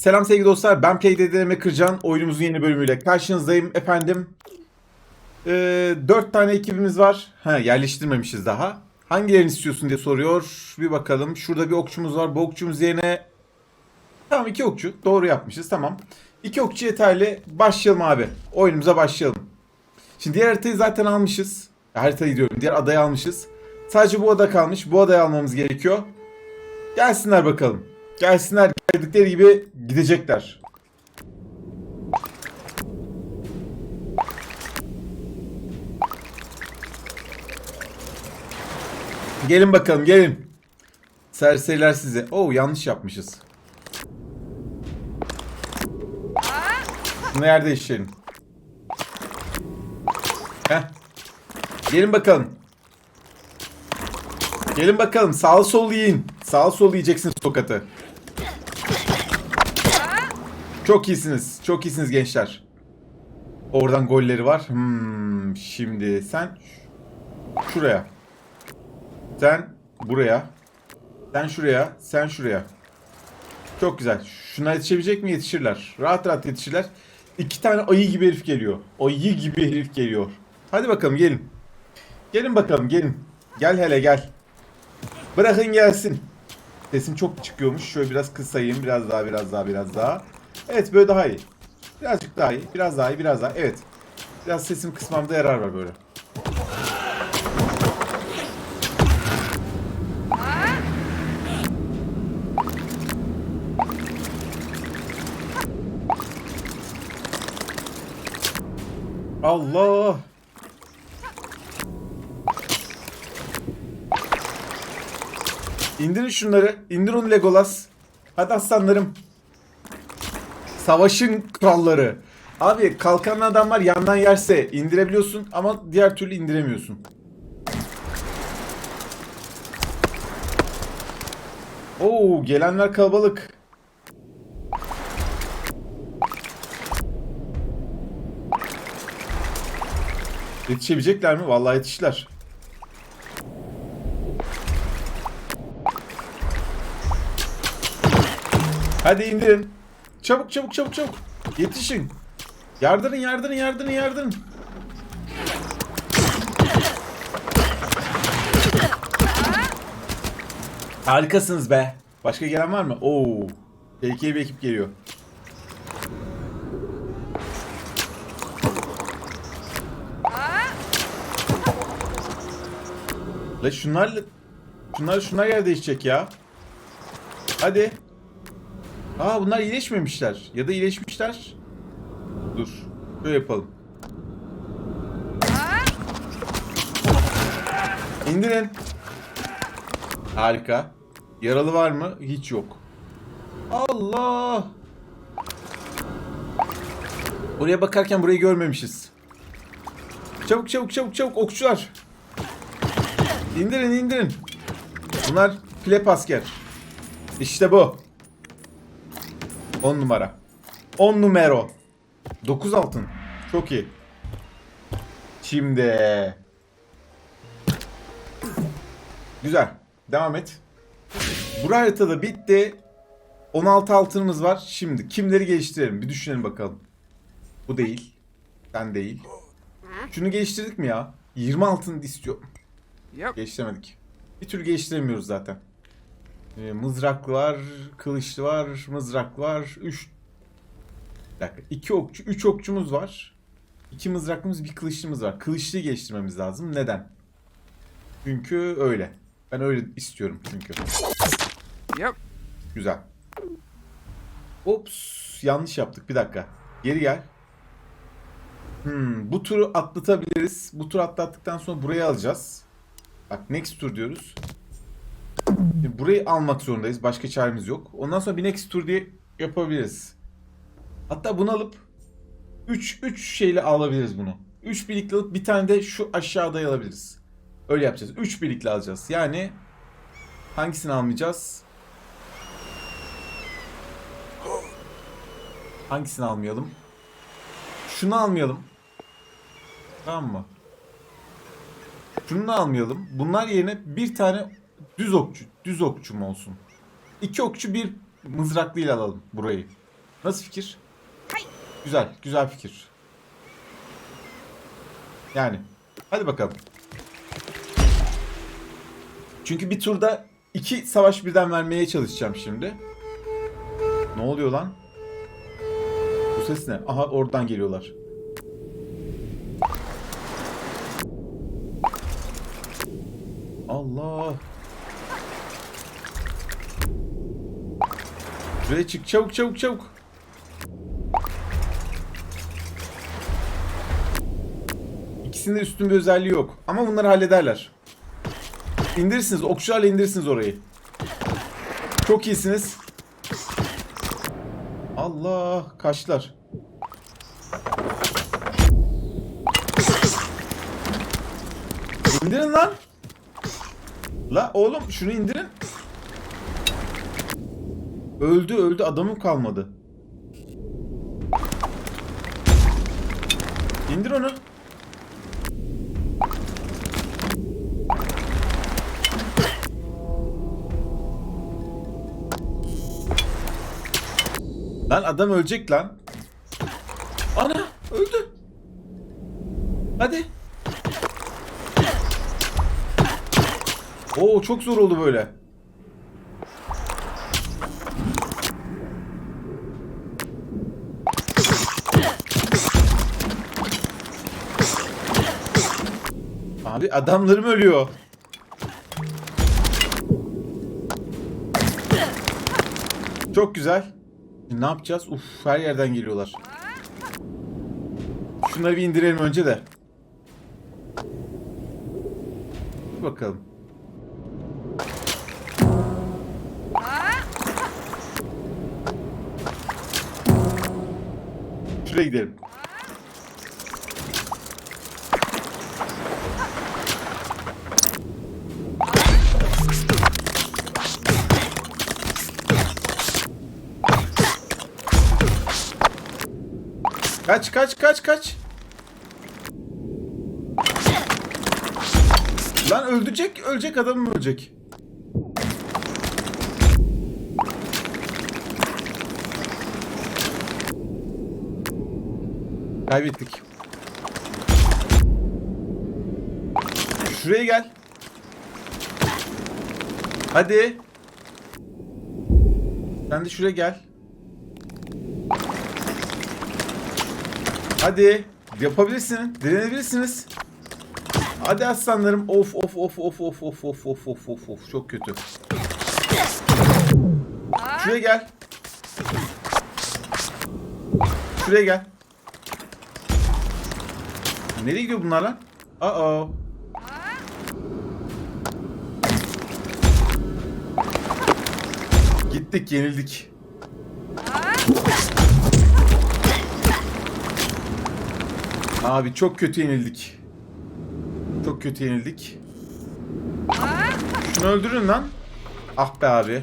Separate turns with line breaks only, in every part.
Selam sevgili dostlar. Ben PlayDDM Kırcan. Oyunumuzun yeni bölümüyle karşınızdayım efendim. Ee, 4 tane ekibimiz var. Ha, yerleştirmemişiz daha. Hangilerini istiyorsun diye soruyor. Bir bakalım. Şurada bir okçumuz var. Bu okçumuz yerine... Tamam iki okçu. Doğru yapmışız. Tamam. İki okçu yeterli. Başlayalım abi. Oyunumuza başlayalım. Şimdi diğer haritayı zaten almışız. Haritayı diyorum. Diğer adayı almışız. Sadece bu ada kalmış. Bu adayı almamız gerekiyor. Gelsinler bakalım. Gelsinler geldikleri gibi gidecekler. Gelin bakalım gelin. Serseriler size. Oo yanlış yapmışız. Bunu yer değiştirelim. Heh. Gelin bakalım. Gelin bakalım sağ sol yiyin. Sağ sol yiyeceksiniz tokatı. Çok iyisiniz. Çok iyisiniz gençler. Oradan golleri var. Hmm, şimdi sen şuraya. Sen buraya. Sen şuraya. Sen şuraya. Çok güzel. Şuna yetişebilecek mi? Yetişirler. Rahat rahat yetişirler. İki tane ayı gibi herif geliyor. Ayı gibi herif geliyor. Hadi bakalım gelin. Gelin bakalım gelin. Gel hele gel. Bırakın gelsin. Sesim çok çıkıyormuş. Şöyle biraz kısayım. Biraz daha, biraz daha, biraz daha. Evet böyle daha iyi. Birazcık daha iyi. Biraz daha iyi, biraz daha. Evet. Biraz sesim kısmamda yarar var böyle. Allah! İndirin şunları. İndir onu Legolas. Hadi aslanlarım. Savaşın kralları. Abi kalkan adamlar yandan yerse indirebiliyorsun ama diğer türlü indiremiyorsun. Oo gelenler kalabalık. Yetişebilecekler mi? Vallahi yetiştiler. Hadi indirin. Çabuk çabuk çabuk çabuk. Yetişin. Yardırın yardırın yardırın yardırın. Harikasınız be. Başka gelen var mı? Oo. Tehlikeli bir ekip geliyor. La şunlarla şunlar şunlar yer değişecek ya. Hadi. Aa bunlar iyileşmemişler. Ya da iyileşmişler. Dur. Böyle yapalım. İndirin. Harika. Yaralı var mı? Hiç yok. Allah. Buraya bakarken burayı görmemişiz. Çabuk çabuk çabuk çabuk okçular. İndirin indirin. Bunlar plep asker. İşte bu. 10 numara. 10 numero. 9 altın. Çok iyi. Şimdi. Güzel. Devam et. Bu haritada bitti. 16 altınımız var. Şimdi kimleri geliştirelim? Bir düşünelim bakalım. Bu değil. Sen değil. Şunu geliştirdik mi ya? 20 altın istiyor.
Yep.
Geliştiremedik. Bir türlü geliştiremiyoruz zaten. Ee, mızrak var, kılıçlı var, mızrak var. Üç... Bir dakika. iki okçu, üç okçumuz var. İki mızraklımız, bir kılıçlımız var. Kılıçlıyı geliştirmemiz lazım. Neden? Çünkü öyle. Ben öyle istiyorum çünkü.
Yep.
Güzel. Ops, yanlış yaptık. Bir dakika. Geri gel. Hmm, bu turu atlatabiliriz. Bu turu atlattıktan sonra burayı alacağız. Bak next tur diyoruz. Şimdi burayı almak zorundayız. Başka çaremiz yok. Ondan sonra bir next tur diye yapabiliriz. Hatta bunu alıp 3 3 şeyle alabiliriz bunu. 3 birlikte alıp bir tane de şu aşağıda alabiliriz. Öyle yapacağız. 3 birlikte alacağız. Yani hangisini almayacağız? Hangisini almayalım? Şunu almayalım. Tamam mı? Şunu almayalım. Bunlar yerine bir tane düz okçu. Düz okçu mu olsun? İki okçu bir mızraklıyla alalım burayı. Nasıl fikir? Güzel, güzel fikir. Yani. Hadi bakalım. Çünkü bir turda iki savaş birden vermeye çalışacağım şimdi. Ne oluyor lan? Bu ses ne? Aha oradan geliyorlar. Allah. Şuraya çık çabuk çabuk çabuk. İkisinde üstün bir özelliği yok. Ama bunları hallederler. İndirirsiniz. Okçularla indirirsiniz orayı. Çok iyisiniz. Allah kaçlar. İndirin lan. La oğlum şunu indirin. Öldü öldü adamım kalmadı. İndir onu. Lan adam ölecek lan. Ana öldü. Hadi. Oo çok zor oldu böyle. Abi adamlarım ölüyor. Çok güzel. Ne yapacağız? Uf her yerden geliyorlar. Şunları bir indirelim önce de. Bakalım. Şuraya gidelim. Kaç kaç kaç kaç. Lan öldürecek, ölecek adamım ölecek. Kaybettik. Şuraya gel. Hadi. Sen de şuraya gel. Hadi. Yapabilirsin. Direnebilirsiniz. Hadi aslanlarım. Of of of of of of of of of of of. Çok kötü. Şuraya gel. Şuraya gel. Nereye gidiyor bunlar lan? Aa. Gittik, yenildik. Abi çok kötü yenildik. Çok kötü yenildik. Şunu öldürün lan. Ah be abi.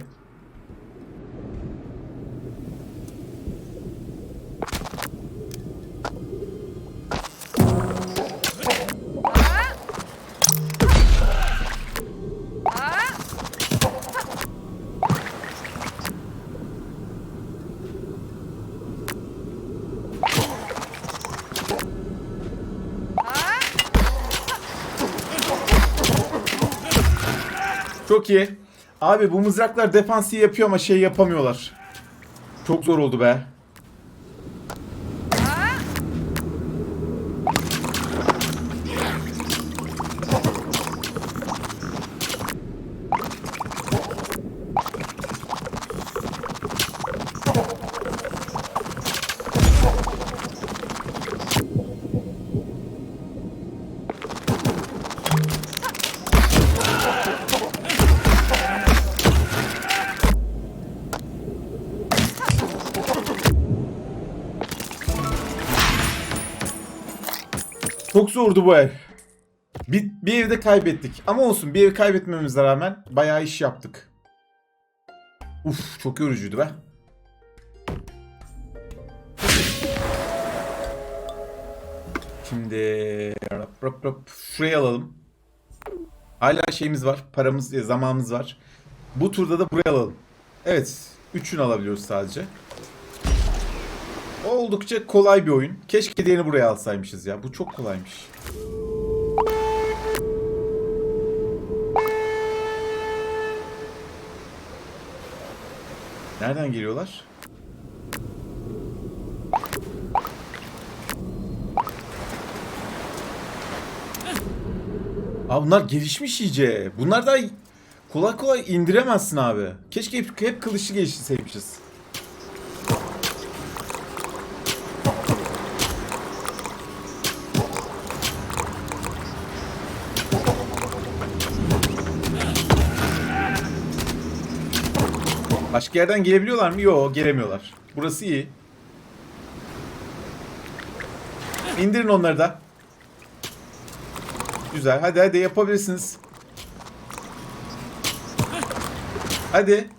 İyi. Abi bu mızraklar defansı yapıyor ama şey yapamıyorlar. Çok zor oldu be. Zordu bu ev. Bir, bir evde kaybettik. Ama olsun bir ev kaybetmemize rağmen bayağı iş yaptık. Uf çok yorucuydu be. Şimdi rap, rap, şuraya alalım. Hala şeyimiz var. Paramız, e, zamanımız var. Bu turda da buraya alalım. Evet. Üçünü alabiliyoruz sadece. Oldukça kolay bir oyun. Keşke diğerini buraya alsaymışız ya. Bu çok kolaymış. Nereden geliyorlar? Abi bunlar gelişmiş iyice. Bunlar da kolay kolay indiremezsin abi. Keşke hep, hep kılıçlı geliştirseymişiz. Başka yerden gelebiliyorlar mı? Yok gelemiyorlar. Burası iyi. İndirin onları da. Güzel. Hadi hadi yapabilirsiniz. Hadi.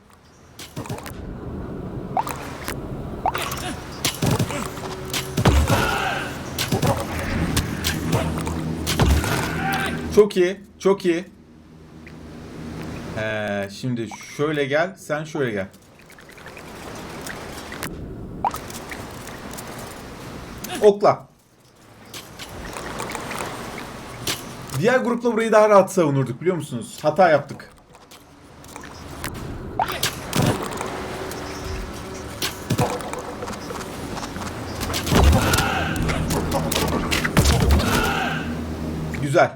Çok iyi. Çok iyi. Ee, şimdi şöyle gel. Sen şöyle gel. Okla. Diğer grupla burayı daha rahat savunurduk biliyor musunuz? Hata yaptık. Güzel.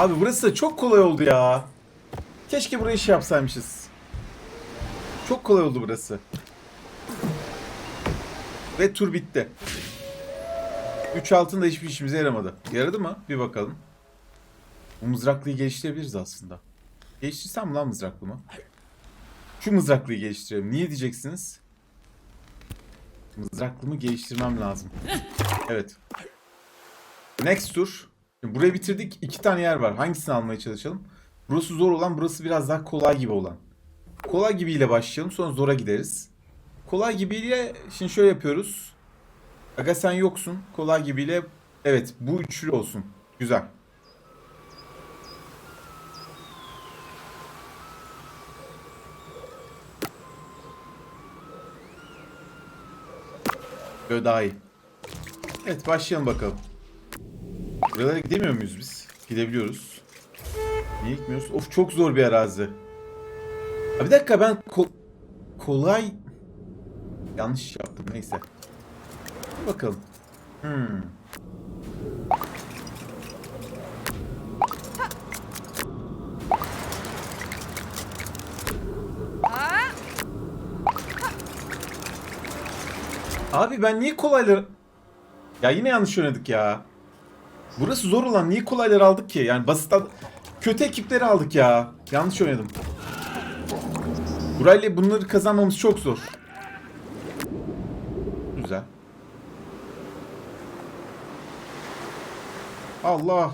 Abi burası da çok kolay oldu ya. Keşke burayı şey yapsaymışız. Çok kolay oldu burası. Ve tur bitti. 3 altın da hiçbir işimize yaramadı. Yaradı mı? Bir bakalım. Bu mızraklıyı geliştirebiliriz aslında. Geliştirsem lan mızraklımı? Şu mızraklıyı geliştirelim. Niye diyeceksiniz? Mızraklımı geliştirmem lazım. Evet. Next tur. Şimdi burayı bitirdik. İki tane yer var. Hangisini almaya çalışalım? Burası zor olan, burası biraz daha kolay gibi olan. Kolay gibiyle başlayalım. Sonra zora gideriz. Kolay gibiyle şimdi şöyle yapıyoruz. Aga sen yoksun. Kolay gibiyle evet bu üçlü olsun. Güzel. Böyle daha iyi. Evet başlayalım bakalım. Buralara gidemiyor muyuz biz? Gidebiliyoruz. Niye gitmiyoruz? Of çok zor bir arazi. Ha, bir dakika ben ko- kolay yanlış yaptım neyse. Bir bakalım. Hmm. Abi ben niye kolayları... Ya yine yanlış oynadık ya. Burası zor olan niye kolayları aldık ki? Yani basit al- kötü ekipleri aldık ya. Yanlış oynadım. Burayla bunları kazanmamız çok zor. Güzel. Allah.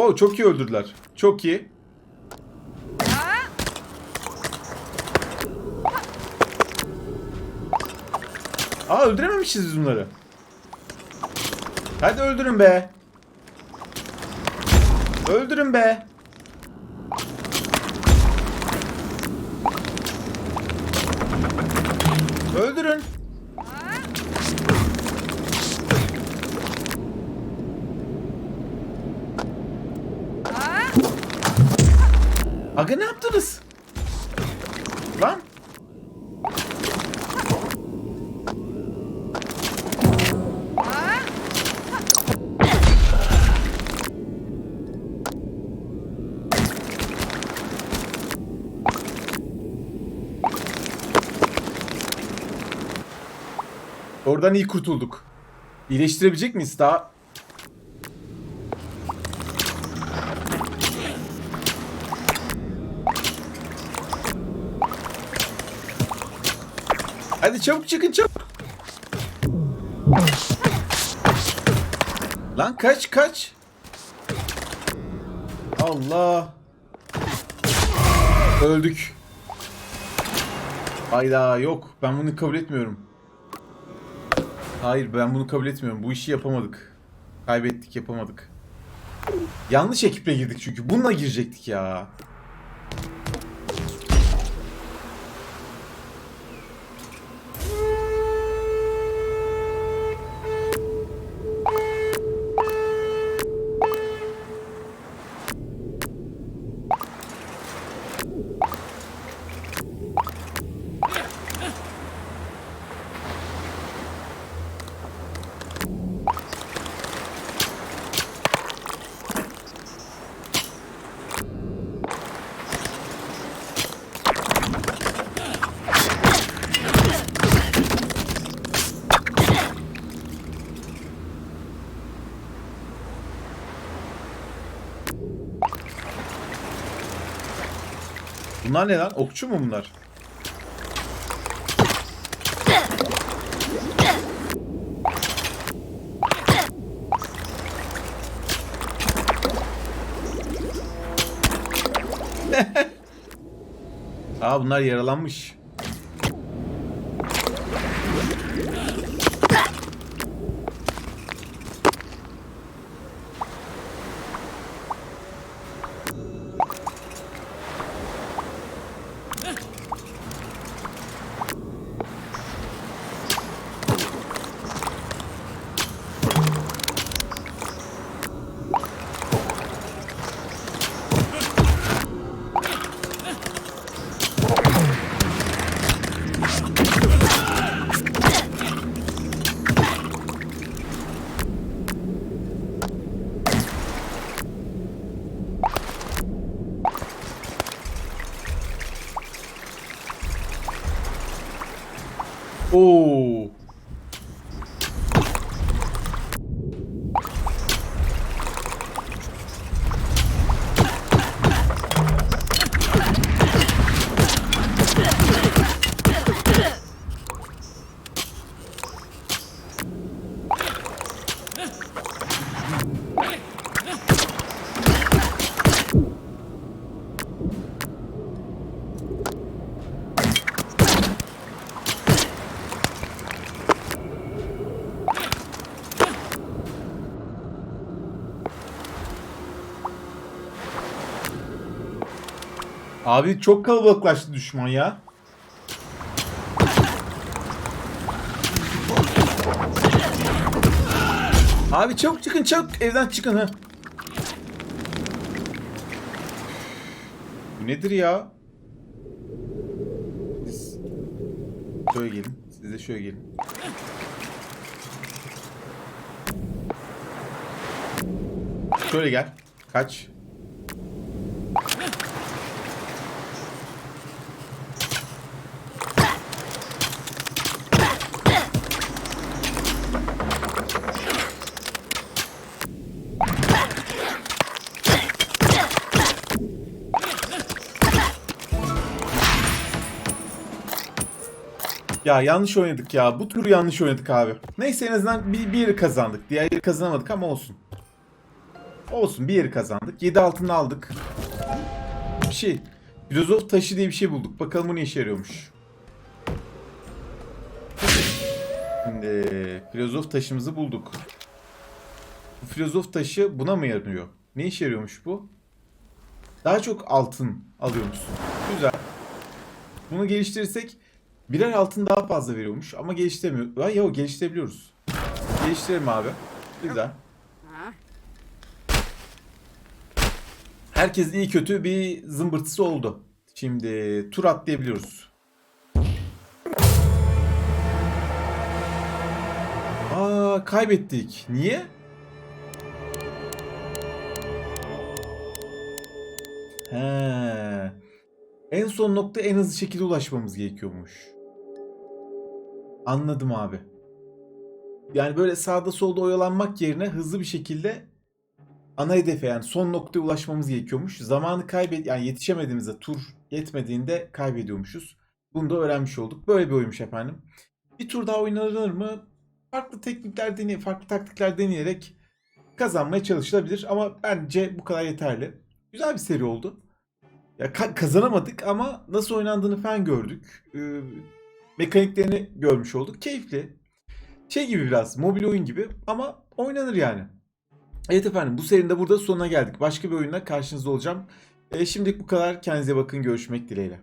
Oo çok iyi öldürdüler. Çok iyi. Aa öldürememişiz biz bunları. Hadi öldürün be. Öldürün be. Öldürün. Aga ne yaptınız? Lan. Oradan iyi kurtulduk. İyileştirebilecek miyiz daha? Hadi çabuk çıkın çabuk. Lan kaç kaç. Allah. Öldük. Hayda yok. Ben bunu kabul etmiyorum. Hayır ben bunu kabul etmiyorum. Bu işi yapamadık. Kaybettik yapamadık. Yanlış ekiple girdik çünkü. Bununla girecektik ya. Bunlar ne lan? Okçu mu bunlar? Aa bunlar yaralanmış. Oo. Abi çok kalabalıklaştı düşman ya. Abi çabuk çıkın çabuk evden çıkın ha. Bu nedir ya? Siz şöyle gelin. Siz de şöyle gelin. Şöyle gel. Kaç. Ya yanlış oynadık ya. Bu turu yanlış oynadık abi. Neyse en azından bir, bir yeri kazandık. Diğer yeri kazanamadık ama olsun. Olsun bir yeri kazandık. 7 altını aldık. Bir şey. Filozof taşı diye bir şey bulduk. Bakalım bu ne işe yarıyormuş. Şimdi filozof taşımızı bulduk. Bu filozof taşı buna mı yarıyor? Ne işe yarıyormuş bu? Daha çok altın alıyormuşsun. Güzel. Bunu geliştirirsek birer altın daha fazla veriyormuş ama geliştiremiyor. Ay yok geliştirebiliyoruz. Geliştirelim abi. Güzel.
Huh?
Herkesin iyi kötü bir zımbırtısı oldu. Şimdi tur atlayabiliyoruz. Aa kaybettik. Niye? He. En son nokta en hızlı şekilde ulaşmamız gerekiyormuş. Anladım abi. Yani böyle sağda solda oyalanmak yerine hızlı bir şekilde ana hedefe yani son noktaya ulaşmamız gerekiyormuş. Zamanı kaybet yani yetişemediğimizde tur yetmediğinde kaybediyormuşuz. Bunu da öğrenmiş olduk. Böyle bir oyunmuş efendim. Bir tur daha oynanır mı? Farklı teknikler deney, farklı taktikler deneyerek kazanmaya çalışılabilir ama bence bu kadar yeterli. Güzel bir seri oldu. Ya ka- kazanamadık ama nasıl oynandığını falan gördük. Ee, mekaniklerini görmüş olduk. Keyifli. Şey gibi biraz mobil oyun gibi ama oynanır yani. Evet efendim bu serinin de burada sonuna geldik. Başka bir oyunla karşınızda olacağım. Ee, şimdilik bu kadar. Kendinize bakın. Görüşmek dileğiyle.